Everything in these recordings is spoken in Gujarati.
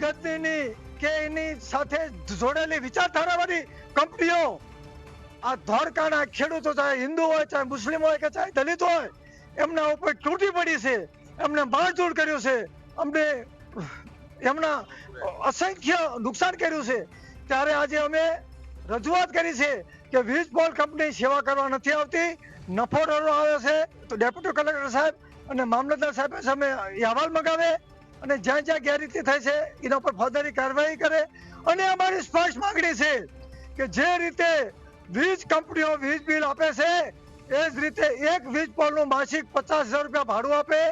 ગતિની કે એની સાથે જોડેલી વિચારધારાવાળી કંપનીઓ, આ ધોળકાના ખેડૂતો ચાહે હિન્દુ હોય, ચાહે મુસ્લિમ હોય કે ચાહે દલિત હોય, એમના ઉપર તૂટી પડી છે, એમને મારઝૂડ કર્યું છે, અમને એમના અસંખ્ય નુકસાન કર્યું છે. ત્યારે આજે અમે રજૂઆત કરી છે કે વીજ બોલ કંપની સેવા કરવા નથી આવતી, નફો ડરો આવે છે, તો ડેપ્યુટી કલેક્ટર સાહેબ અને મામલતદાર સાહેબ સામે અહેવાલ મગાવે અને જ્યાં જ્યાં ગેરરીતિ થાય છે, એના ઉપર ફોજદારી કાર્યવાહી કરે. અને અમારી સ્પષ્ટ માંગણી છે કે જે રીતે વીજ કંપનીઓ વીજ બિલ આપે છે, એ જ રીતે એક વીજ પોલનું માસિક પચાસ હજાર રૂપિયા ભાડું આપે.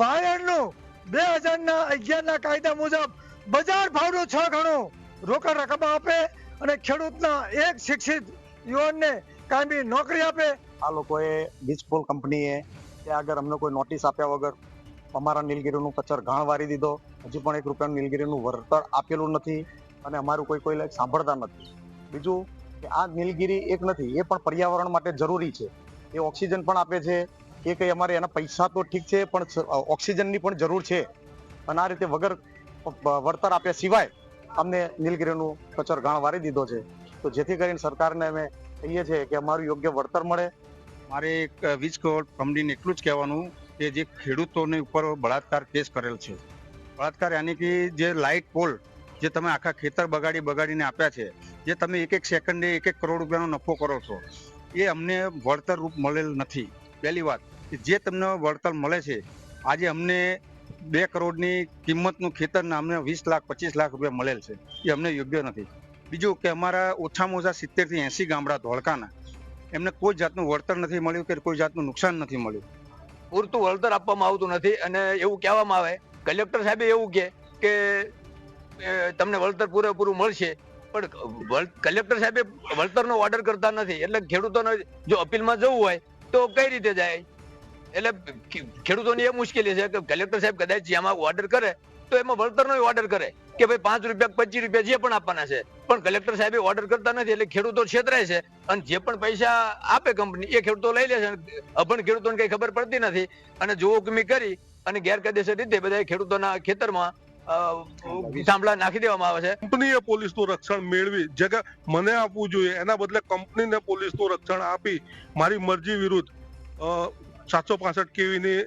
વાયરનું બે હજારના અગિયારના કાયદા મુજબ બજાર ભાવનું છ ગણું રોકડ રકમ આપે અને ખેડૂતના એક શિક્ષિત યુવાનને કાયમી નોકરી આપે. આ લોકોએ વીજપોલ કંપનીએ ત્યાં આગળ અમને કોઈ નોટિસ આપ્યા વગર અમારા નીલગીરીનું કચર ઘાણ વારી દીધો. હજી પણ એક રૂપિયાનું નીલગીરીનું વળતર આપેલું નથી અને અમારું કોઈ કોઈ સાંભળતા નથી. બીજું કે આ નીલગીરી એક નથી, એ પણ પર્યાવરણ માટે જરૂરી છે. એ ઓક્સિજન પણ આપે છે. એ કંઈ અમારે એના પૈસા તો ઠીક છે, પણ ઓક્સિજનની પણ જરૂર છે. અને આ રીતે વગર વળતર આપ્યા સિવાય અમને નીલગીરીનું કચર ઘાણ વારી દીધો છે. તો જેથી કરીને સરકારને અમે કહીએ છીએ કે અમારું યોગ્ય વળતર મળે. મારે એક વીજ કંપનીને એટલું જ કહેવાનું કે જે ખેડૂતોની ઉપર બળાત્કાર કેસ કરેલ છે. બળાત્કાર યાની કે જે લાઇટ પોલ જે તમે આખા ખેતર બગાડી બગાડીને આપ્યા છે, જે તમે એક એક સેકન્ડે એક એક કરોડ રૂપિયાનો નફો કરો છો, એ અમને વળતર રૂપ મળેલ નથી. પહેલી વાત, કે જે તમને વળતર મળે છે, આજે અમને બે કરોડની કિંમતનું ખેતરના અમને વીસ લાખ, પચીસ લાખ રૂપિયા મળેલ છે, એ અમને યોગ્ય નથી. બીજું કે અમારા ઓછામાં ઓછા સિત્તેરથી એંસી ગામડા ધોળકાના, એમને કોઈ જાતનું વળતર નથી મળ્યું કે કોઈ જાતનું નુકસાન નથી મળ્યું. પૂરતું વળતર આપવામાં આવતું નથી અને એવું કહેવામાં આવે, કલેક્ટર સાહેબે એવું કહે કે તમને વળતર પૂરેપૂરું મળશે, પણ કલેક્ટર સાહેબે વળતરનો ઓર્ડર કરતા નથી, એટલે ખેડૂતોને જો અપીલમાં જવું હોય, તો કઈ રીતે જાય? એટલે ખેડૂતોની એ મુશ્કેલી છે કે કલેક્ટર સાહેબ કદાચ જેમાં ઓર્ડર કરે તો એમાં વળતરનો ઓર્ડર કરે કે ભાઈ પાંચ રૂપિયા પચીસ રૂપિયા જે પણ આપવાના છે. પણ કલેક્ટર સાહેબ ઓર્ડર કરતા નથી એટલે ખેડૂતો છેતરાય છે અને જે પણ પૈસા આપે કંપની એ ખેડૂતો લઈ લે છે અભણ ખેડૂતોને કઈ ખબર પડતી નથી. અને જોખમી કરી અને ગેરકાયદેસર રીતે બધા ખેડૂતોના ખેતરમાં સાંભળા નાખી દેવામાં આવે છે. કંપનીએ પોલીસનું રક્ષણ મેળવી. જે કે મને આપવું જોઈએ, એના બદલે કંપનીને પોલીસનું રક્ષણ આપી મારી મરજી વિરુદ્ધ સાતસો પાસઠ કેવીની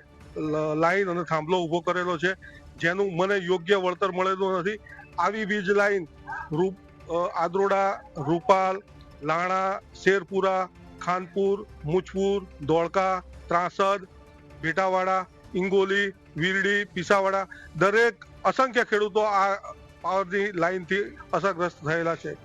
લાઈન અને થાંભલો ઊભો કરેલો છે. જેનું મને યોગ્ય વળતર મળેલું નથી. આવી વીજ લાઈન રૂપ આદ્રોડા, રૂપાલ, લાણા, શેરપુરા, ખાનપુર મુજપુર ધોળકા, ત્રાસદ, ભેટાવાડા, ઇંગોલી, વીરડી, પીસાવાડા દરેક અસંખ્ય ખેડૂતો આ પાવરની લાઈનથી અસરગ્રસ્ત થયેલા છે.